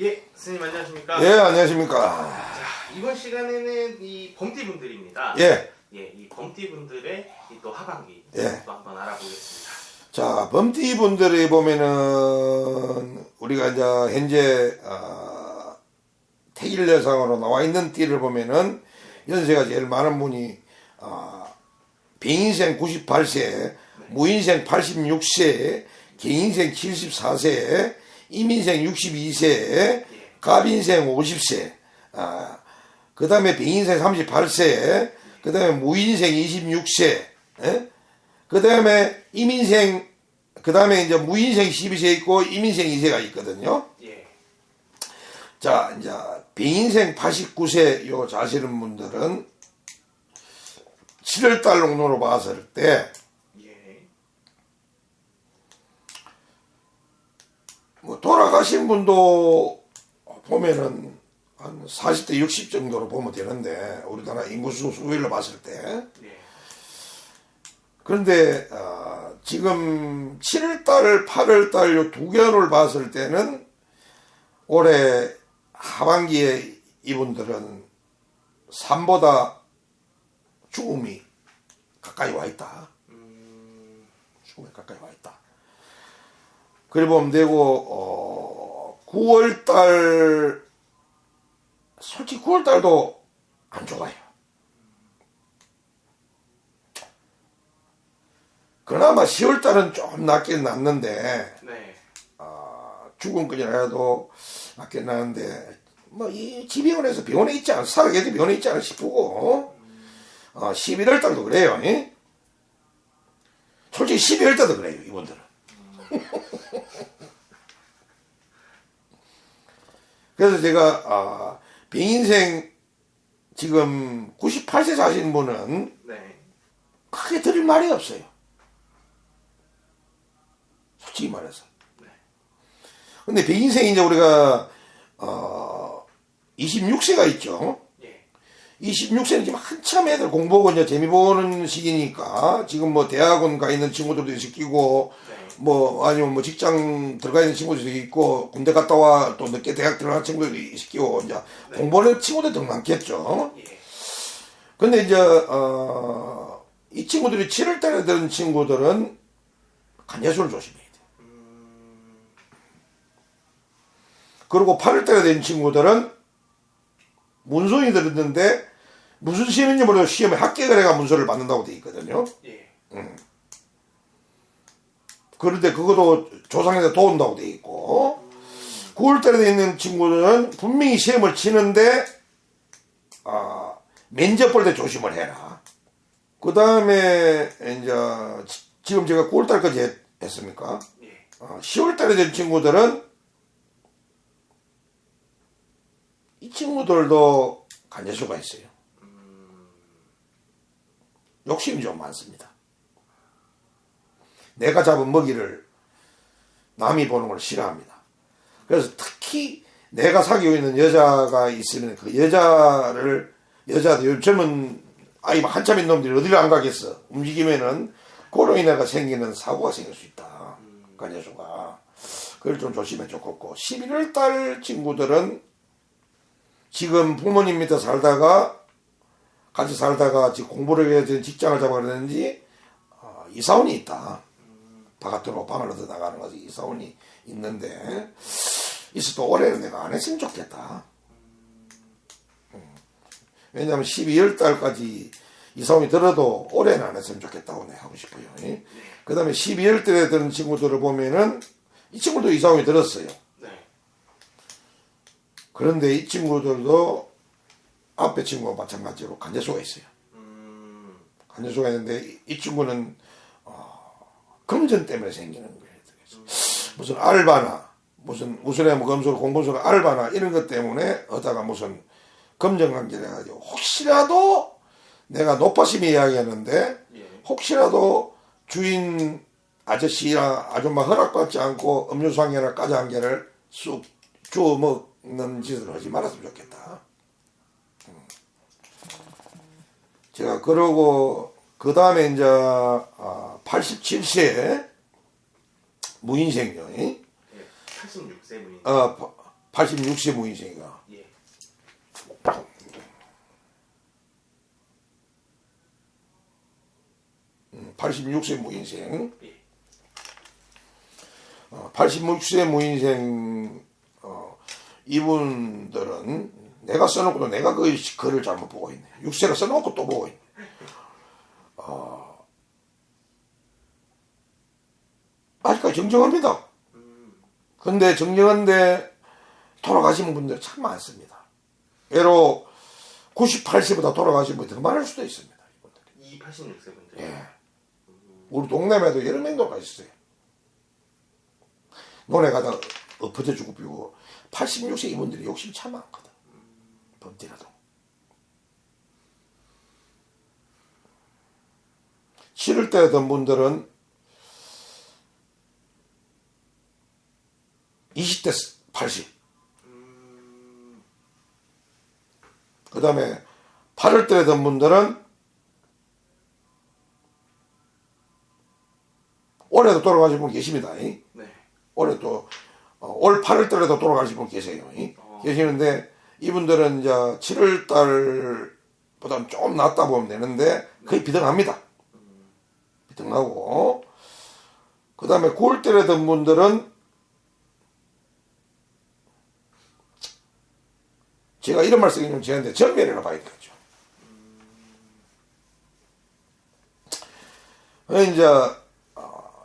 예, 스님 안녕하십니까? 예, 안녕하십니까. 자, 이번 시간에는 이 범띠 분들입니다. 예. 예, 이 범띠 분들의 이 또 하반기 예. 또 한번 알아보겠습니다. 자, 범띠 분들이 보면은, 우리가 이제 현재, 어, 태일 여상으로 나와 있는 띠를 보면은, 연세가 제일 많은 분이, 어, 병인생 98세, 무인생 86세, 개인생 74세, 이민생 62세, 갑인생 50세, 아, 그 다음에 병인생 38세, 그 다음에 무인생 26세, 그 다음에 이민생, 그 다음에 이제 무인생 12세 있고 이민생 2세가 있거든요. 예, 자, 이제 병인생 89세 요 자시는 분들은 7월달 농로로 봤을 때, 예, 뭐 돌아가신 분도 보면은 한 40대 60 정도로 보면 되는데 우리나라 인구수 수일로 봤을 때 예, 그런데 어, 지금 7월달, 8월달 요두 개월을 봤을 때는 올해 하반기에 이분들은 삶보다 죽음이 가까이 와 있다. 음, 죽음에 가까이 와 있다. 그래 보면 되고 어, 9월달 솔직히 9월달도 안 좋아요. 그나마 10월달은 좀 낫긴 낫는데 네, 죽음까지라도 낫긴 나는데 뭐이 지병원에서 병원에 있지 않아 살아계도 병원에 있지 않아 싶고 어, 11월 달도 그래요. 예? 솔직히 12월 달도 그래요 이분들은. 그래서 제가 아, 병인생 지금 98세 사신 분은 네, 크게 드릴 말이 없어요. 솔직히 말해서. 근데 백인생 이제 우리가 어 26세가 있죠. 예, 26세는 지금 한참 애들 공부하고 이제 재미 보는 시기니까 지금 뭐 대학원 가 있는 친구들도 있고 네, 뭐 아니면 뭐 직장 들어가 있는 친구들도 있고 군대 갔다 와 또 늦게 대학 들어간 친구들도 있고 이제 공부하는 친구들 더 많겠죠. 예, 근데 이제 어, 이 친구들이 7월 달에 들은 친구들은 간제수를 조심해야 돼. 음, 그리고 8월 달에 된 친구들은 문서이 들었는데 무슨 시험인지 모르고 시험에 합격을 해가 문서를 받는다고 돼 있거든요. 예, 그런데 그것도 조상에서 도운다고 돼 있고 9월 달에 돼 있는 친구들은 분명히 시험을 치는데 아, 면접 볼 때 조심을 해라. 그 다음에 이제 지- 지금 제가 9월 달까지 했, 했습니까? 예, 어, 10월 달에 된 친구들은 이 친구들도 간제수가 있어요. 욕심이 좀 많습니다. 내가 잡은 먹이를 남이 보는 걸 싫어합니다. 그래서 특히 내가 사귀고 있는 여자가 있으면 그 여자를 여자도 요즘 젊은 아이 한참인 놈들이 어디를 안 가겠어. 움직이면은 그로 인해가 생기는 사고가 생길 수 있다. 간제수가. 그걸 좀 조심해 좋겠고 11월 달 친구들은 지금 부모님 밑에 살다가 같이 살다가 지금 공부를 해야 되는 직장을 잡아가는지 어, 이사원이 있다. 바깥으로 밤을 얻어 나가는 거지 이 사원이 있는데 있어도 올해는 내가 안 했으면 좋겠다. 음. 왜냐하면 12월 달까지 이 사원이 들어도 올해는 안 했으면 좋겠다고 내가 하고 싶어요. 그 다음에 12월 달에 드는 친구들을 보면은 이 친구도 이사원이 들었어요. 네, 그런데 이 친구들도 앞에 친구와 마찬가지로 간제수가 있어요. 음, 간제수가 있는데 이, 이 친구는 어, 금전 때문에 생기는 거예요. 무슨 알바나 무슨 뭐 검술 공부술 알바나 이런 것 때문에 어다가 무슨 검정 관계를 해가지고 혹시라도 내가 높아심이 이야기하는데 예, 혹시라도 주인 아저씨나 아줌마 허락받지 않고 음료수 한 개나 과자 한 개를 쑥 주워 먹는 짓을 하지 말았으면 좋겠다. 음. 제가 그러고 그 다음에 이제 87세 무인생녀, 예, 86세 분이 어, 86세 무인생이가 예. 86세 무인생 예. 어, 86세 무인생 어, 이분들은 내가 써놓고도 내가 그 글을 잘못 보고 있네. 6세가 써놓고 또 보고 있네. 어, 아직까지 정정합니다. 근데 정정한데 돌아가신 분들 참 많습니다. 예로 98세보다 돌아가신 분이 더 많을 수도 있습니다. 이분들이. 이 86세 분들. 예. 우리 동네에도 여러 명 돌아가셨어요. 논에 가다 엎어져 죽고 비고 86세 이분들이 욕심이 참 많거든. 범띠라도. 치를 때던 분들은 20대 80. 그 다음에 8월 때던 분들은 올해도 돌아가신 분 계십니다. 이. 네. 올해 또, 어, 올 8월 달에도 돌아가신 분 계세요. 이. 어. 계시는데, 이분들은 이제 7월 달보다는 좀 낫다 보면 되는데, 거의 비등합니다. 비등하고, 그 다음에 9월 달에 든 분들은, 제가 이런 말씀이 좀 지는데, 전멸이라 봐야 되겠죠. 어, 이제,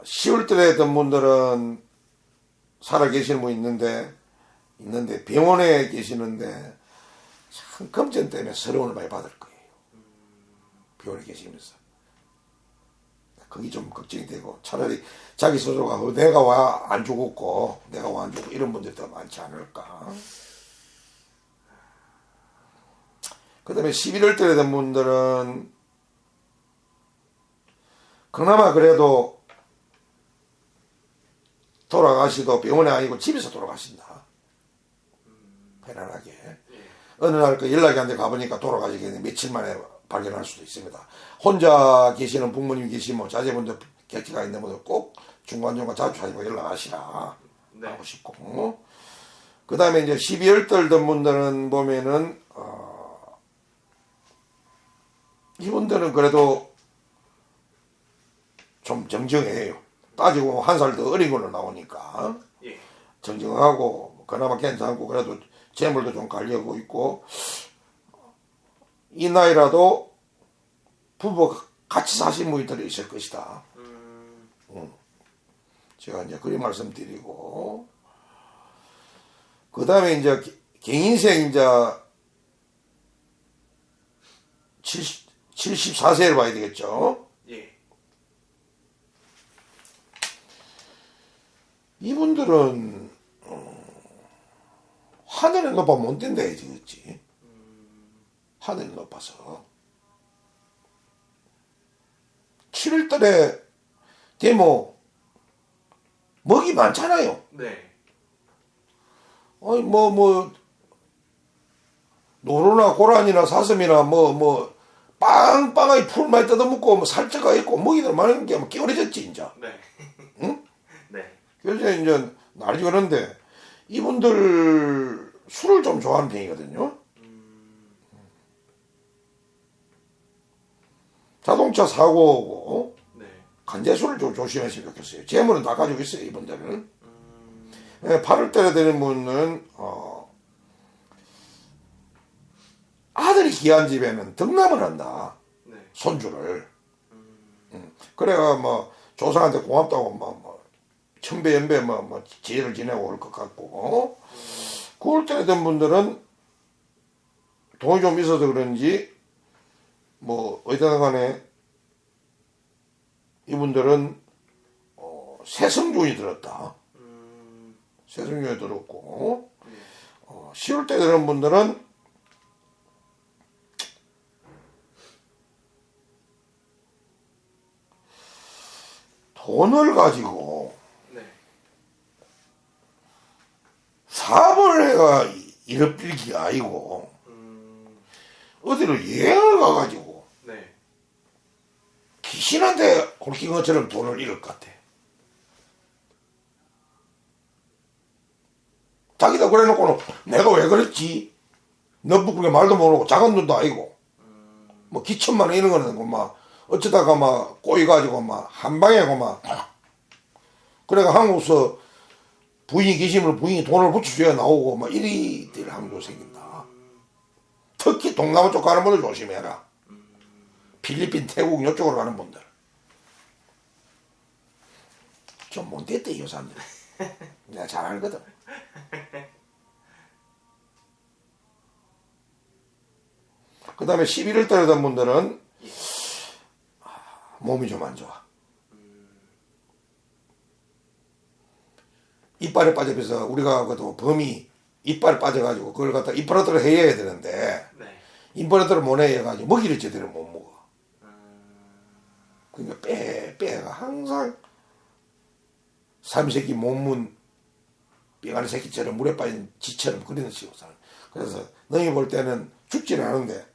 10월 달에 든 분들은 살아 계시는 분 있는데, 있는데, 병원에 계시는데, 참, 검전 때문에 서러움을 많이 받을 거예요. 병원에 계시면서. 그게 좀 걱정이 되고, 차라리 자기 스스로가, 어, 내가 와 안 죽었고, 내가 와 안 죽고, 이런 분들이 더 많지 않을까. 그 다음에 11월 달에 된 분들은, 그나마 그래도 돌아가시도 병원에 아니고 집에서 돌아가신다. 편안하게. 어느 날 그 연락이 안 돼 가보니까 돌아가시겠네. 며칠 만에 발견할 수도 있습니다. 혼자 계시는 부모님 계시면 자제분들 객기가 있는 분들 꼭 중간중간 자주 하시고 연락하시라. 네. 하고 싶고. 그 다음에 이제 12월 달던 분들은 보면은, 어, 이분들은 그래도 좀 정정해요. 따지고 한 살 더 어린 걸로 나오니까. 예. 정정하고 그나마 괜찮고 그래도 재물도 좀 관리하고 있고 이 나이라도 부부가 같이 사신 분들이 있을 것이다. 음. 제가 이제 그리 말씀드리고 그 다음에 이제 개- 개인생 이제 70, 74세를 봐야 되겠죠. 예. 이분들은 어, 하늘에 높아 못 된다 해지겠지. 하늘이 높아서 7월달에 데모 먹이 많잖아요. 네. 아니 뭐뭐 노루나 고라니나 사슴이나 뭐뭐 빵빵하게 풀 많이 뜯어먹고 뭐 살쪄가 있고 먹이들 많은 게뭐 끼어려졌지 이제. 네. 응? 네. 그래서 이제 날이 그런데 이분들 술을 좀 좋아하는 편이거든요. 자동차 사고고 네. 간제술을 좀 조심했으면 좋겠어요. 재물은 다 가지고 있어요 이분들은. 예, 8월 달에 되는 분은 어, 아들이 귀한 집에는 등남을 한다. 네. 손주를. 음. 그래가 뭐 조상한테 고맙다고 뭐, 뭐 천배 연배 뭐, 뭐 지혜를 지내고 올 것 같고 9월 달에 된 분들은 돈이 좀 있어서 그런지 뭐 어디다 간에 이분들은 어, 세성준이 들었다. 음. 세성준이 들었고 네. 어, 10월 때 되는 분들은 돈을 가지고 네. 사업을 해가 빌기가 아니고 음. 어디로 여행을 가가지고 네. 귀신한테 홀킨 것처럼 돈을 잃을 것 같아. 자기도 그래놓고는 내가 왜 그랬지? 너부끄게 말도 모르고 작은 눈도 아니고 뭐 기천만 원 이런 거는 그막 어쩌다가 막 꼬이가지고 막 한 방에 그막 그래가 한국서 부인이 계시면 부인이 돈을 붙여줘야 나오고 막 이리 될 한국도 생긴다. 특히 동남아 쪽 가는 분들 조심해라. 필리핀, 태국 이쪽으로 가는 분들. 좀 못됐대 이 사람들. 내가 잘 알거든. 그 다음에 11월 달에 된 분들은 몸이 좀 안 좋아. 이빨에 빠져서 우리가 그래도 범이 이빨에 빠져가지고 그걸 갖다 임플란트를 해야 되는데 네. 임플란트를 못 해가지고 먹이를 제대로 못 먹어. 음, 그러니까 빼, 빼가 항상 삼세기 몸문 뼈가리 새끼처럼 물에 빠진 쥐처럼 그리는 식으로 살아. 그래서 너희 볼 때는 죽지는 않은데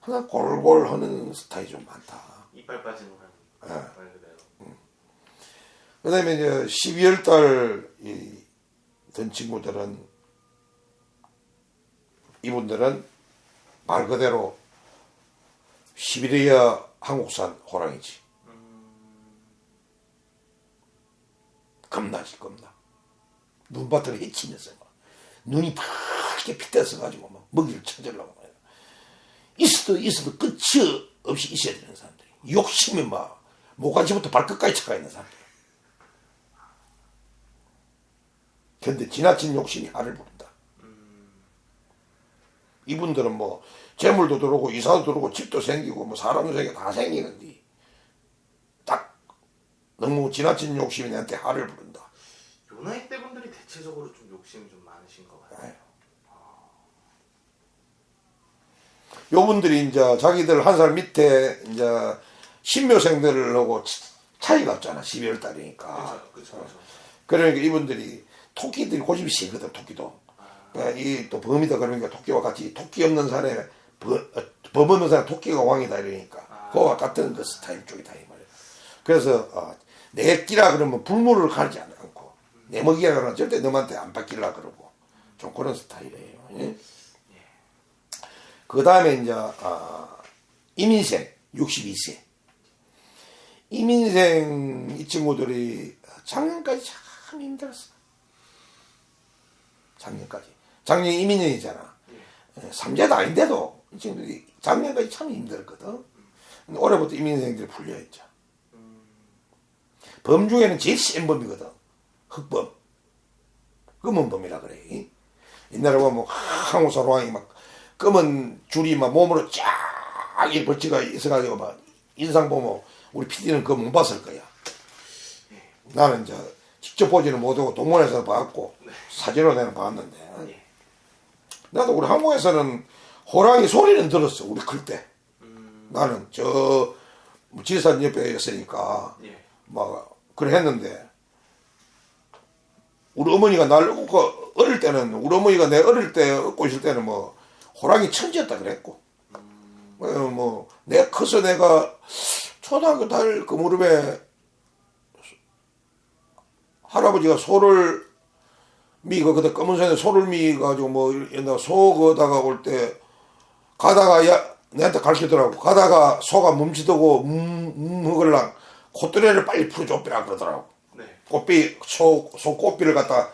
항상 골골 하는 스타일이 좀 많다. 이빨 빠지는. 말 그대로. 그 다음에 이제 12월 달이된 친구들은 이분들은 말 그대로 시베리아 한국산 호랑이지. 겁나지, 겁나. 눈밭을 헤치면서 막 눈이 파랗게 핏대서 가지고 막 먹이를 찾으려고 말이야. 있어도 있어도 끝이 없이 있어야 되는 사람들이. 욕심이 막 모가지부터 발끝까지 차가 있는 사람들. 근데 지나친 욕심이 하를 부른다. 이분들은 뭐 재물도 들어오고 이사도 들어오고 집도 생기고 뭐 사람도 생기고 다 생기는데 딱 너무 지나친 욕심이 내한테 하를 부른다. 요 나이 때 분들이 대체적으로 좀 욕심이 좀 많으신 것 같아요. 요분들이 이제 자기들 한 살 밑에 이제 신묘생들을 하고 치- 차이가 없잖아. 12월 달이니까. 그렇죠. 그러니까 이분들이 토끼들이 고집이 세거든, 토끼도. 그러니까 이또 범이다 그러니까 토끼와 같이 토끼 없는 산에 범, 어, 범 없는 산에 토끼가 왕이다 이러니까 그와 같은 그 스타일 쪽이다 이 말이야. 그래서 어, 내 끼라 그러면 불물을 가리지 않고 내 먹이라 그러면 절대 너한테 안 받길라 그러고 좀 그런 스타일이에요. 예? 그 다음에 이제 아, 이민생 62세. 이민생 이 친구들이 작년까지 참 힘들었어. 작년까지. 작년 이민년이잖아. 예, 삼재도 아닌데도 이 친구들이 작년까지 참 힘들었거든. 올해부터 이민생들이 풀려있죠. 범 중에는 제일 센 범이거든. 흑범. 검은 범이라 그래. 옛날에 보면 한국사 로왕이 막 검은 줄이 막 몸으로 쫙 이 벌치가 있어가지고 막 인상 보면 우리 PD는 그거 못 봤을 거야. 나는 이제 직접 보지는 못하고 동문에서 봤고 사진으로 내가 봤는데 예. 나도 우리 한국에서는 호랑이 소리는 들었어 우리 클 때. 나는 저 지산 옆에 있으니까 예. 막 그래 했는데 우리 어머니가 날 업고 어릴 때는 우리 어머니가 내 어릴 때 업고 있을 때는 뭐 호랑이 천지였다 그랬고 어, 뭐 내가 커서 내가 초등학교 다닐 그 무렵에 할아버지가 소를 미가 그때 검은산에 소를 미 가지고 뭐 옛날 소 거다가 올 때 가다가 야 내한테 가르치더라고 가다가 소가 멈추더고 음음 먹을랑 콧대를 빨리 풀어줘비라 그러더라고 네. 꽃비 소, 소 꽃비를 갖다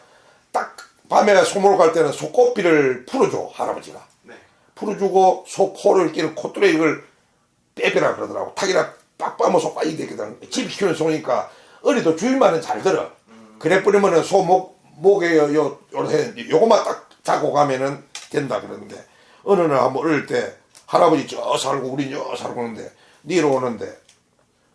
딱 밤에 소모로 갈 때는 소 꽃비를 풀어줘 할아버지가 네. 풀어주고 소 코를 끼는 콧대를 이걸 빼빼라 그러더라고 타기라 빡 빠면 소 빠지게 되거든 집 키우는 소니까 어리도 주인만은 잘 들어 그래 뿌리면은 소 목, 목에 요, 요, 요렇게 요것만 딱 잡고 가면은 된다 그러는데 어느 날 한번 어릴 때 할아버지 저 살고 우리 저 살고 오는데 니로 오는데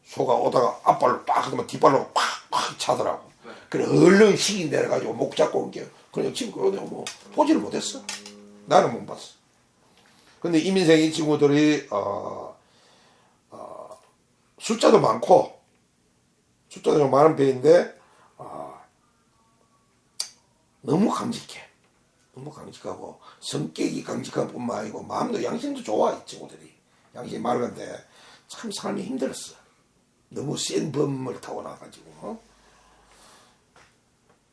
소가 오다가 앞발로 빡 하더만 뒷발로 팍팍 차더라고. 그래 얼른 식이 내려가지고 목 잡고 온게 그냥 지금 그러네 뭐 보지를 못했어. 나는 못 봤어. 근데 이민생 이 친구들이 어, 어, 숫자도 많고 숫자도 좀 많은 편인데 어, 너무 강직해. 너무 강직하고 성격이 강직한 뿐만 아니고 마음도 양심도 좋아 이 친구들이 양심이 맑은데 참 삶이 힘들었어. 너무 센 범을 타고 나가지고 어?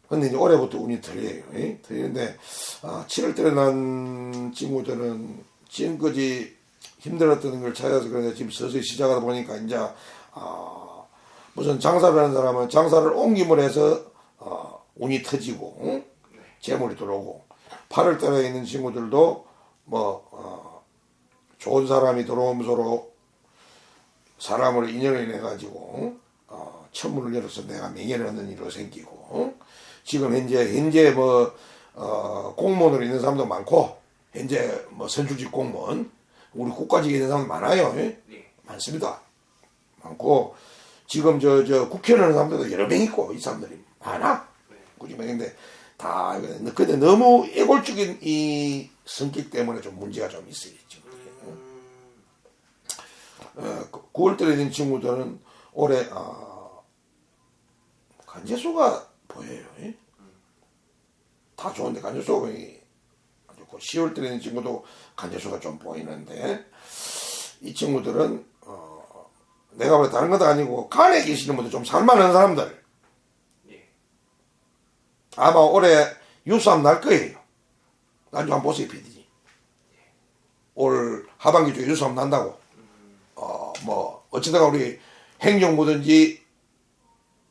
근데 이제 올해부터 운이 틀려요. 예? 틀리는데, 아, 7월 달에 난 친구들은 지금까지 힘들었던 걸 찾아서 그런데 지금 서서히 시작하다 보니까 이제, 아, 무슨 장사를 하는 사람은 장사를 옮김을 해서, 어, 운이 터지고, 응? 재물이 들어오고, 8월 달에 있는 친구들도 뭐, 어, 좋은 사람이 들어오면서로 사람으로 인연을 해가지고, 어, 천문을 열어서 내가 명예를 얻는 일로 생기고, 어? 지금 현재, 현재 뭐, 어, 공무원으로 있는 사람도 많고, 현재 뭐 선출직 공무원, 우리 국가직에 있는 사람 많아요. 예? 예. 많습니다. 많고, 지금 저, 저 국회의원 하는 사람들도 여러 명 있고, 이 사람들이 많아. 굳이 말인데, 다, 이거- 근데 너무 애골적인 이 성격 때문에 좀 문제가 좀 있어야죠. 음, 어, 9월 달에 된 친구들은 올해 아, 간제수가 보여요. 예? 다 좋은데 간제수가 보이 안 좋고 10월 달에 된 친구도 간제수가 좀 보이는데 이 친구들은 어, 내가 볼때 다른 것도 아니고 간에 계시는 분들 좀 살만한 사람들 예. 아마 올해 유수함 날 거예요. 나중에 한번 보세요, PD. 올 하반기 쪽에 유수함 난다고. 어, 뭐, 어쩌다가 우리 행정부든지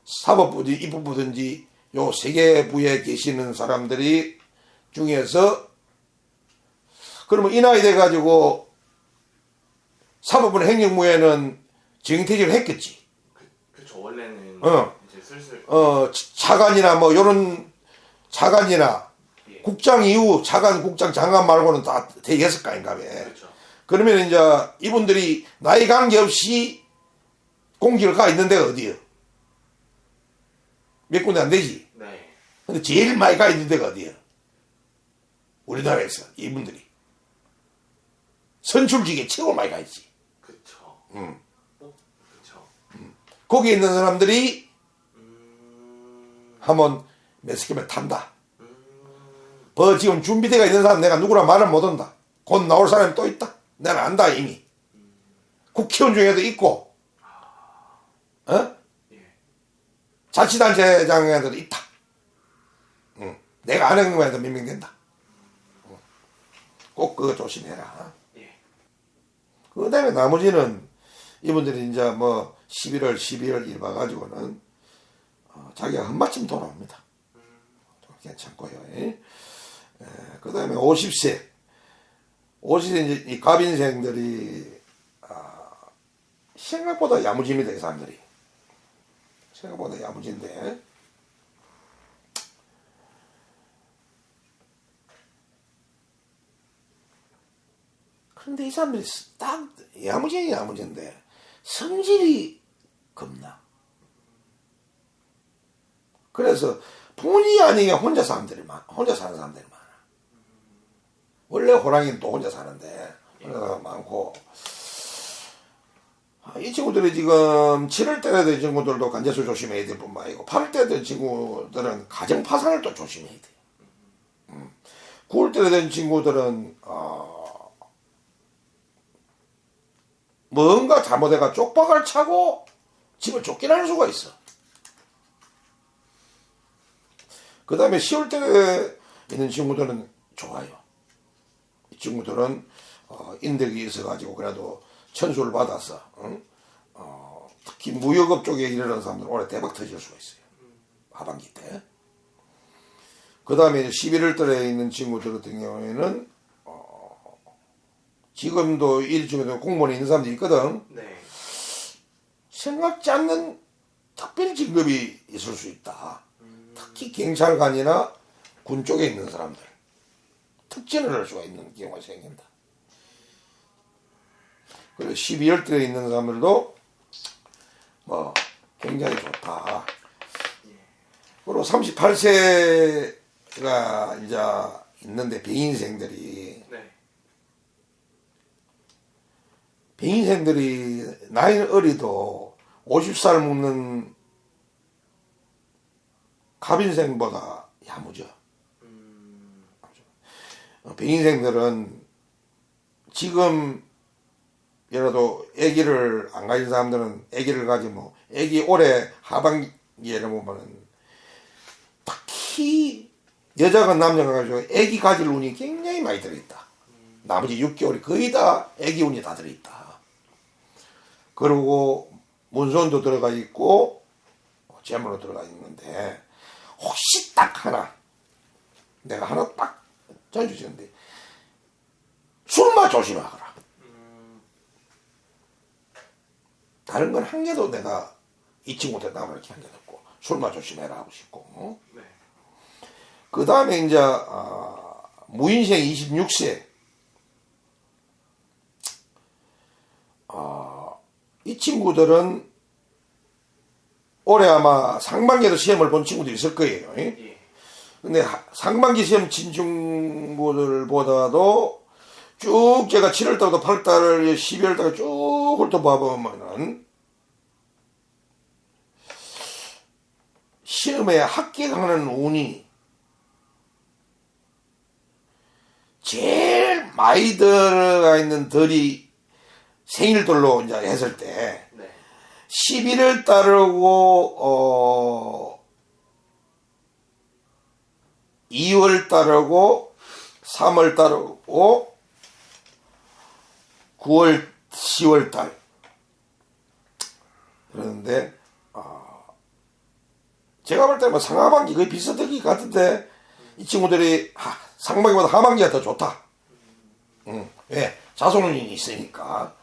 사법부든지 입법부든지 요세개 부에 계시는 사람들이 중에서 그러면 이 나이 돼가지고 사법부는 행정부에는 정퇴직을 했겠지. 그 쵸 원래는 어. 이제 슬슬 어, 차관이나 뭐 요런 차관이나 예. 국장 이후 차관, 국장, 장관 말고는 다 되겠을 거 아닌가 봐. 그렇죠. 그러면 이제 이분들이 나이 관계없이 공직을 가 있는 데가 어디요? 몇 군데 안 되지. 네. 근데 제일 많이 가 있는 데가 어디요? 우리나라에서 이분들이. 선출직에 최고 많이 가 있지. 그쵸. 음. 어, 그쵸. 거기 있는 사람들이 음, 한번 매스김을 탄다. 음, 뭐 지금 준비대가 있는 사람 내가 누구랑 말을 못 한다. 곧 나올 사람이 또 있다. 내가 안다 이미. 국회의원 중에도 있고, 어? 예. 자치단체장에도 있다. 응. 내가 아는 것만 해도 몇명 된다. 응. 꼭 그거 조심해라. 예. 그 다음에 나머지는 이분들이 이제 뭐 11월, 12월 일 봐가지고는 어, 자기가 한마침 돌아옵니다. 좀 괜찮고요. 그 다음에 50세. 50세 이제 이 갑인생들이 아, 생각보다 야무집니다. 이 사람들이. 생각보다 야무진데. 그런데 이 사람들이 딱 야무지는 야무진데 성질이 겁나. 그래서 본의 아니게 혼자 사람들이 많아. 혼자 사는 사람들이 많아. 원래 호랑이는 또 혼자 사는데 혼자 사람 많고 아, 이 친구들이 지금 7월 때가 된 친구들도 간제수 조심해야 될 뿐만 아니고 8월 때가 된 친구들은 가정 파산을 또 조심해야 돼. 음. 9월 때가 된 친구들은 어, 뭔가 잘못해가 쪽박을 차고 집을 쫓겨날 수가 있어. 그 다음에 10월 때에 있는 친구들은 좋아요. 이 친구들은 어, 인덕이 있어가지고 그래도 천수를 받아서 응? 어, 특히 무역업 쪽에 일하는 사람들은 올해 대박 터질 수가 있어요. 하반기 때. 그 다음에 11월 달에 있는 친구들 같은 경우에는 어, 지금도 일 중에도 공무원에 있는 사람들이 있거든. 네. 생각지 않는 특별 직급이 있을 수 있다. 특히 경찰관이나 군 쪽에 있는 사람들 특진을 할 수가 있는 경우가 생긴다. 그리고 12월 달에 있는 사람들도 뭐 굉장히 좋다. 그리고 38세가 이제 있는데 병인생들이 네. 병인생들이 나이는 어리도 50살 먹는 갑인생보다 야무져. 음, 어, 병인생들은 지금 예라도 아기를 안 가진 사람들은 아기를 가지고 아기 올해 하반기에 보면은 특히 여자가 남자가 가지고 아기 가질 운이 굉장히 많이 들어있다. 나머지 6개월이 거의 다 아기 운이 다 들어있다. 그리고 문손도 들어가 있고 재물로 들어가 있는데 혹시 딱 하나 내가 하나 딱 전주지는데 술만 조심하거라. 다른 건 한 개도 내가 이 친구한테 남아 이렇게 한 개도 없고 술만 조심해라 하고 싶고 네. 그 다음에 이제 아, 무인생 26세 이 친구들은 올해 아마 상반기에도 시험을 본 친구들이 있을 거예요. 예? 예. 근데 하- 상반기 시험 친 친구들보다도 쭉 제가 7월달부터 8월달, 12월달 쭉 훑어봐보면은 시험에 합격하는 운이 제일 많이 들어가 있는 덜이 생일들로 이제 했을 때 네. 11월 달하고 어 2월 달하고 3월 달하고 9월 10월 달 그런데 아, 제가 볼 때는 상하반기 거의 비슷할 것 같은데 이 친구들이 하, 상반기보다 하반기가 더 좋다. 응. 왜? 자손운이 있으니까.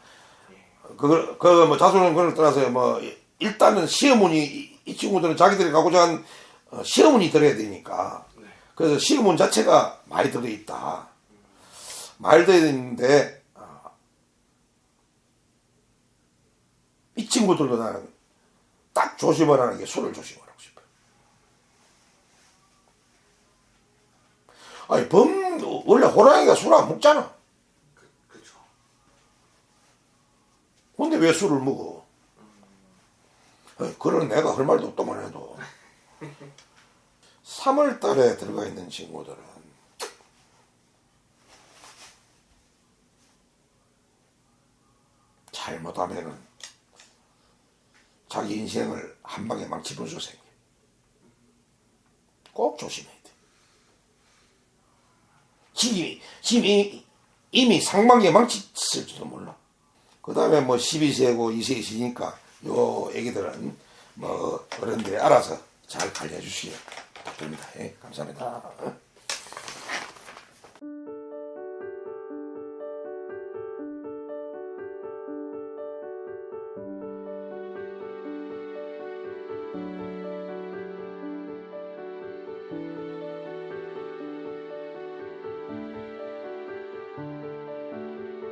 그걸, 그, 뭐, 자손은 그걸 떠나서, 뭐, 일단은 시어문이, 이- 이 친구들은 자기들이 가고자 한 어, 시어문이 들어야 되니까. 네. 그래서 시어문 자체가 많이 들어있다. 많이 들어있는데, 아, 이 친구들도 나는 딱 조심하라는 게 술을 조심하라고 싶어요. 아니, 범, 원래 호랑이가 술 안 먹잖아. 그, 그쵸. 근데 왜 술을 먹어? 그런 내가 할 말도 없더만 해도. 3월 달에 들어가 있는 친구들은 잘못하면은 자기 인생을 한 방에 망치는 수 생겨. 꼭 조심해야 돼. 지금, 지금 이미, 상반기에 망쳤을지도 몰라. 그 다음에 뭐 12세고 2세이시니까 요 애기들은 뭐 어른들이 알아서 잘 관리해 주시기 부탁드립니다. 예, 감사합니다.